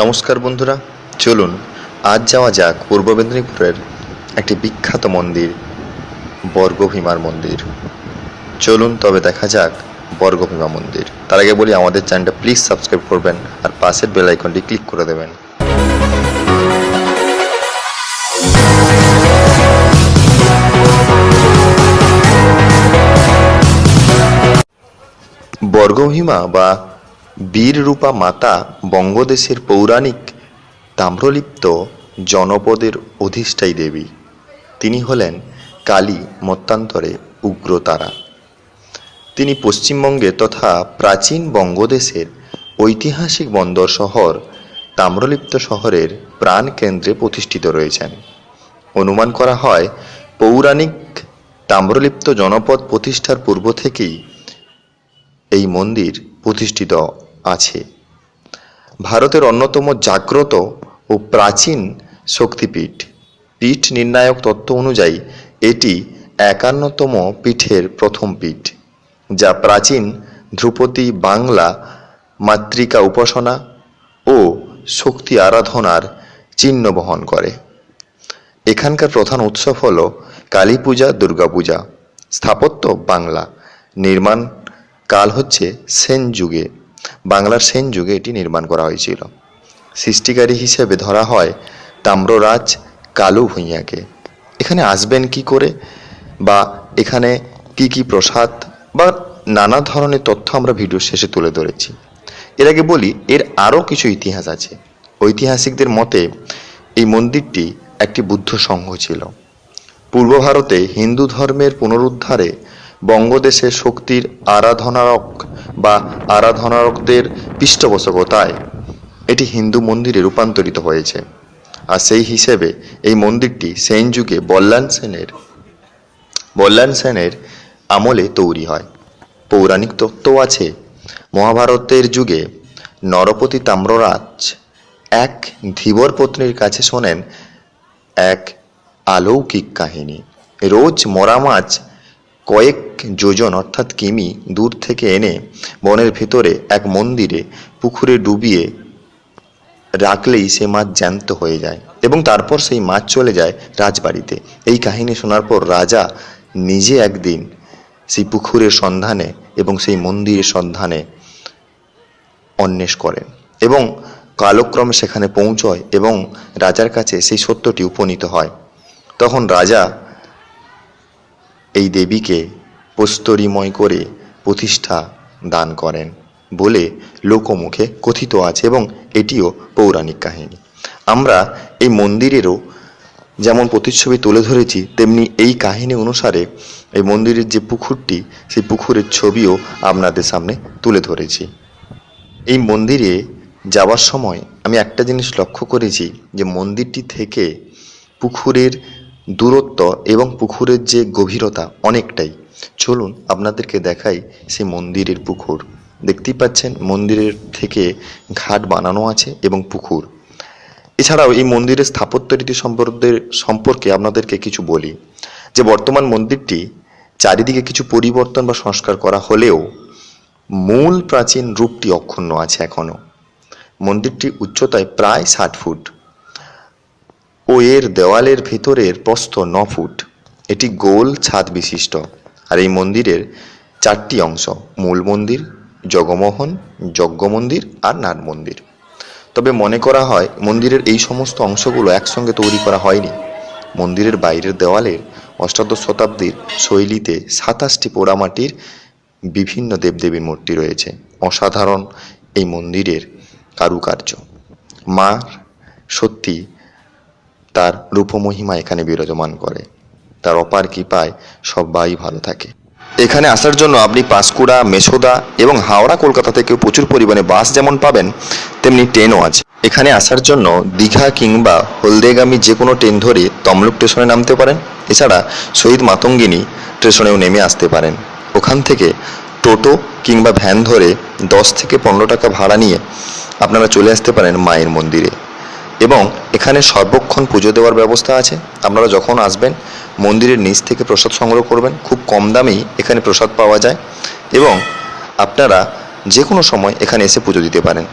নমস্কার বন্ধুরা, চলুন আজ যাওয়া যাক পূর্ব মেদিনীপুরের একটি বিখ্যাত মন্দির, বর্গভীমার মন্দির। চলুন তবে দেখা যাক বর্গভীমা মন্দির। তার আগে বলি, আমাদের চ্যানেলটা প্লিজ সাবস্ক্রাইব করবেন আর পাশের বেল আইকনটি ক্লিক করে দেবেন। বর্গভীমা বা বীররূপা মাতা বঙ্গদেশের পৌরাণিক তাম্রলিপ্ত জনপদের অধিষ্ঠায়ী দেবী। তিনি হলেন কালী মত্তান্তরে উগ্রতারা। তিনি পশ্চিমবঙ্গে তথা প্রাচীন বঙ্গদেশের ঐতিহাসিক বন্দর শহর তাম্রলিপ্ত শহরের প্রাণকেন্দ্রে প্রতিষ্ঠিত রয়েছেন। অনুমান করা হয়, পৌরাণিক তাম্রলিপ্ত জনপদ প্রতিষ্ঠার পূর্ব থেকেই এই মন্দির প্রতিষ্ঠিত আছে। ভারতের অন্যতম জাগ্রত ও প্রাচীন শক্তিপীঠ। পীঠ নির্ণায়ক তত্ত্ব অনুযায়ী এটি একান্নতম পীঠের প্রথম পীঠ, যা প্রাচীন ধ্রুপদী বাংলা মাতৃকা উপাসনা ও শক্তি আরাধনার চিহ্ন বহন করে। এখানকার প্রধান উৎসব হল কালী পূজা দুর্গাপূজা স্থাপত্য বাংলা। নির্মাণ কাল হচ্ছে সেন যুগে। বাংলার সেন যুগে এটি নির্মাণ করা হয়েছিল। সৃষ্টিকারী হিসেবে ধরা হয় তাম্ররাজ কালু ভূঁইয়াকে। এখানে আসবেন কি করে? বা এখানে কি কি প্রসাদ? বা নানা ধরনের তথ্য আমরা ভিডিও শেষে তুলে ধরেছি। এর আগে বলি, এর আরও কিছু ইতিহাস আছে। ঐতিহাসিকদের মতে, এই মন্দিরটি একটি বুদ্ধ সংঘ ছিল। পূর্ব ভারতে হিন্দু ধর্মের পুনরুদ্ধারে বঙ্গদেশের শক্তির আরাধনারক বা আরাধনারকদের পৃষ্ঠপোষকতায় এটি হিন্দু মন্দিরে রূপান্তরিত হয়েছে। আর সেই হিসেবে এই মন্দিরটি সেন যুগে বল্লান সেনের বল্লান সেনের আমলে তৈরি হয়। পৌরাণিক তত্ত্ব আছে, মহাভারতের যুগে নরপতি তাম্ররাজ এক ধীবর পত্নীর কাছে শোনেন এক আলৌকিক কাহিনী। রোজ মরা মাছ কয়েক যোজন, অর্থাৎ কিমি, দূর থেকে এনে বনের ভেতরে এক মন্দিরে, পুকুরে ডুবিয়ে রাখলেই সে মাছ জ্যান্ত হয়ে যায় এবং তারপর সেই মাছ চলে যায় রাজবাড়িতে। এই কাহিনী শোনার পর রাজা নিজে একদিন সেই পুকুরের সন্ধানে এবং সেই মন্দিরের সন্ধানে অন্বেষ করেন এবং কালক্রমে সেখানে পৌঁছয় এবং রাজার কাছে সেই সত্যটি উপনীত হয়। তখন রাজা এই দেবীকে প্রস্তরিময় করে প্রতিষ্ঠা দান করেন বলে লোকমুখে কথিত আছে এবং এটিও পৌরাণিক কাহিনী। আমরা এই মন্দিরেরও যেমন প্রতিচ্ছবি তুলে ধরেছি, তেমনি এই কাহিনী অনুসারে এই মন্দিরের যে পুকুরটি, সেই পুকুরের ছবিও আপনাদের সামনে তুলে ধরেছি। এই মন্দিরে যাওয়ার সময় আমি একটা জিনিস লক্ষ্য করেছি যে মন্দিরটি থেকে পুকুরের দূরত্ব এবং পুকুরের যে গভীরতা অনেকটাই। চলুন আপনাদেরকে দেখাই সেই মন্দিরের পুকুর। দেখতেই পাচ্ছেন মন্দিরের থেকে ঘাট বানানো আছে এবং পুকুর। এছাড়াও এই মন্দিরের স্থাপত্য রীতি সম্পর্কে সম্পর্কে আপনাদেরকে কিছু বলি। যে বর্তমান মন্দিরটি চারিদিকে কিছু পরিবর্তন বা সংস্কার করা হলেও মূল প্রাচীন রূপটি অক্ষুণ্ণ আছে এখনও মন্দিরটি উচ্চতায় প্রায় ষাট ফুট। এর দেওয়ালের ভিতরের প্রস্থ ন ফুট। এটি গোল ছাদ বিশিষ্ট। আর এই মন্দিরের চারটি অংশ, মূল মন্দির, জগমোহন, যজ্ঞ মন্দির আর নাট মন্দির। তবে মনে করা হয়, মন্দিরের এই সমস্ত অংশগুলো একসঙ্গে তৈরি করা হয়নি। মন্দিরের বাইরের দেওয়ালের অষ্টাদশ শতাব্দীর শৈলীতে সাতাশটি পোড়ামাটির বিভিন্ন দেবদেবীর মূর্তি রয়েছে। অসাধারণ এই মন্দিরের কারুকার্য। মা সত্যি তার রূপমহিমা এখানে বিরাজমান করে। তার অপার কৃপায় সবাই ভালো থাকে। এখানে আসার জন্য আপনি পাঁশকুড়া মেসোদা এবং হাওড়া, কলকাতা থেকে প্রচুর পরিমাণে বাস যেমন পাবেন, তেমনি ট্রেনও আছে। এখানে আসার জন্য দীঘা কিংবা হলদেগামী যে কোনো ট্রেন ধরে তমলুক স্টেশনে নামতে পারেন। এছাড়া শহীদ মাতঙ্গিনী স্টেশনেও নেমে আসতে পারেন। ওখান থেকে টোটো কিংবা ভ্যান ধরে দশ থেকে পনেরো টাকা ভাড়া নিয়ে আপনারা চলে আসতে পারেন মায়ের মন্দিরে। এবং এখানে সর্বক্ষণ পুজো দেওয়ার ব্যবস্থা আছে। আপনারা যখন আসবেন, মন্দিরের নিচ থেকে প্রসাদ সংগ্রহ করবেন। খুব কম দামেই এখানে প্রসাদ পাওয়া যায় এবং আপনারা যে কোনো সময় এখানে এসে পুজো দিতে পারেন।